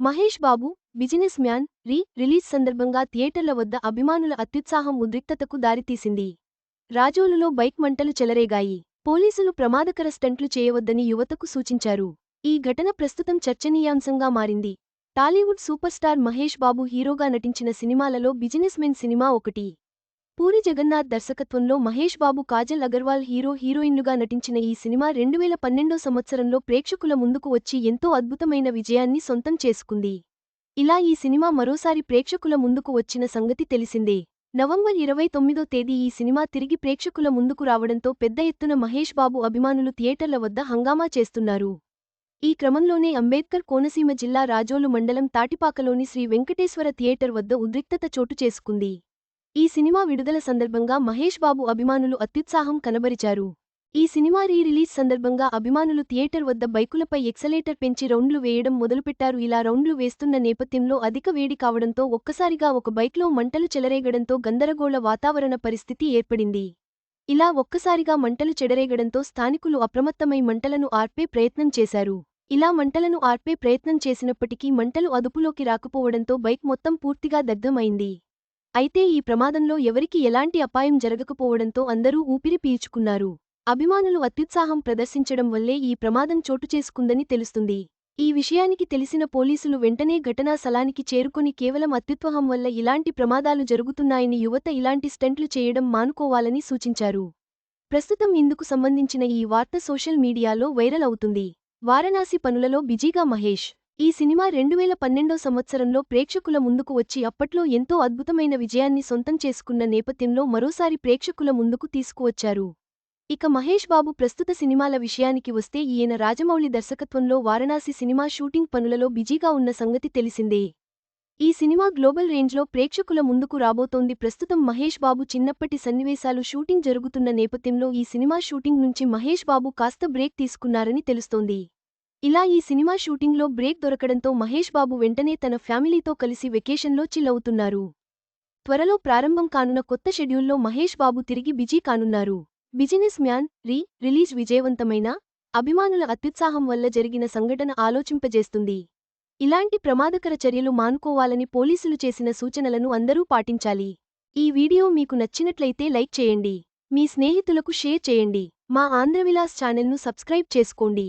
Mahesh Babu businessman re release సందర్భంగా థియేటర్ల వద్ద అభిమానుల అత్యుత్సాహం ఉద్రిక్తతకు దారితీసింది. రాజోలులో బైక్ మంటలు చెలరేగాయి. పోలీసులు ప్రమాదకర స్టంట్లు చేయవద్దని యువతకు సూచించారు. ఈ ఘటన ప్రస్తుతం చర్చనీయాంశంగా మారింది. Tollywood superstar Mahesh Babu hero నటించిన సినిమాలలో బిజినెస్ మెన్ సినిమా ఒకటి. పూరి జగన్నాథ్ దర్శకత్వంలో మహేష్ బాబు కాజల్ అగర్వాల్ హీరో హీరోయిన్లుగా నటించిన ఈ సినిమా రెండువేల పన్నెండో సంవత్సరంలో ప్రేక్షకుల ముందుకు వచ్చి ఎంతో అద్భుతమైన విజయాన్ని సొంతం చేసుకుంది. ఇలా ఈ సినిమా మరోసారి ప్రేక్షకుల ముందుకు వచ్చిన సంగతి తెలిసిందే. నవంబర్ ఇరవై తొమ్మిదో తేదీ ఈ సినిమా తిరిగి ప్రేక్షకుల ముందుకు రావడంతో పెద్ద ఎత్తున మహేష్ బాబు అభిమానులు థియేటర్ల వద్ద హంగామా చేస్తున్నారు. ఈ క్రమంలోనే అంబేద్కర్ కోనసీమ జిల్లా రాజోలు మండలం తాటిపాకలోని శ్రీ వెంకటేశ్వర థియేటర్ వద్ద ఉద్రిక్తత చోటు చేసుకుంది. ఈ సినిమా విడుదల సందర్భంగా మహేష్ బాబు అభిమానులు అత్యుత్సాహం కనబరిచారు. ఈ సినిమా రీ రిలీజ్ సందర్భంగా అభిమానులు థియేటర్ వద్ద బైకులపై ఎక్సలేటర్ పెంచి రౌండ్లు వేయడం మొదలుపెట్టారు. ఇలా రౌండ్లు వేస్తున్న నేపథ్యంలో అధిక వేడి కావడంతో ఒక్కసారిగా ఒక బైక్లో మంటలు చెలరేగడంతో గందరగోళ వాతావరణ పరిస్థితి ఏర్పడింది. ఇలా ఒక్కసారిగా మంటలు చెడరేగడంతో స్థానికులు అప్రమత్తమై మంటలను ఆర్పే ప్రయత్నం చేశారు. ఇలా మంటలను ఆర్పే ప్రయత్నం చేసినప్పటికీ మంటలు అదుపులోకి రాకపోవడంతో బైక్ మొత్తం పూర్తిగా దగ్ధమైంది. అయితే ఈ ప్రమాదంలో ఎవరికి ఎలాంటి అపాయం జరగకపోవడంతో అందరూ ఊపిరి పీల్చుకున్నారు. అభిమానులు అత్యుత్సాహం ప్రదర్శించడం వల్లే ఈ ప్రమాదం చోటు చేసుకుందని తెలుస్తుంది. ఈ విషయానికి తెలిసిన పోలీసులు వెంటనే ఘటనా స్థలానికి చేరుకొని కేవలం అత్యుత్వహం వల్ల ఇలాంటి ప్రమాదాలు జరుగుతున్నాయని యువత ఇలాంటి స్టంట్లు చేయడం మానుకోవాలని సూచించారు. ప్రస్తుతం ఇందుకు సంబంధించిన ఈ వార్త సోషల్ మీడియాలో వైరల్ అవుతుంది. వారణాసి పనులలో బిజీగా మహేష్ ఈ సినిమా రెండువేల పన్నెండో సంవత్సరంలో ప్రేక్షకుల ముందుకు వచ్చి అప్పట్లో ఎంతో అద్భుతమైన విజయాన్ని సొంతం చేసుకున్న నేపథ్యంలో మరోసారి ప్రేక్షకుల ముందుకు తీసుకువచ్చారు. ఇక మహేష్ బాబు ప్రస్తుత సినిమాల విషయానికి వస్తే ఈయన రాజమౌళి దర్శకత్వంలో వారణాసి సినిమా షూటింగ్ పనులలో బిజీగా ఉన్న సంగతి తెలిసిందే. ఈ సినిమా గ్లోబల్ రేంజ్లో ప్రేక్షకుల ముందుకు రాబోతోంది. ప్రస్తుతం మహేష్ బాబు చిన్నప్పటి సన్నివేశాలు షూటింగ్ జరుగుతున్న నేపథ్యంలో ఈ సినిమా షూటింగ్ నుంచి మహేష్ బాబు కాస్త బ్రేక్ తీసుకున్నారని తెలుస్తోంది. ఇలా ఈ సినిమా షూటింగ్లో బ్రేక్ దొరకడంతో మహేష్ బాబు వెంటనే తన ఫ్యామిలీతో కలిసి వెకేషన్లో చిల్లవుతున్నారు త్వరలో ప్రారంభం కానున్న కొత్త షెడ్యూల్లో మహేష్ బాబు తిరిగి బిజీ కానున్నారు. బిజినెస్ మ్యాన్ రీ రిలీజ్ విజయవంతమైన అభిమానుల అత్యుత్సాహం వల్ల జరిగిన సంఘటన ఆలోచింపజేస్తుంది. ఇలాంటి ప్రమాదకర చర్యలు మానుకోవాలని పోలీసులు చేసిన సూచనలను అందరూ పాటించాలి. ఈ వీడియో మీకు నచ్చినట్లయితే లైక్ చేయండి. మీ స్నేహితులకు షేర్ చేయండి. మా ఆంధ్రవిలాస్ ఛానల్ను సబ్స్క్రైబ్ చేసుకోండి.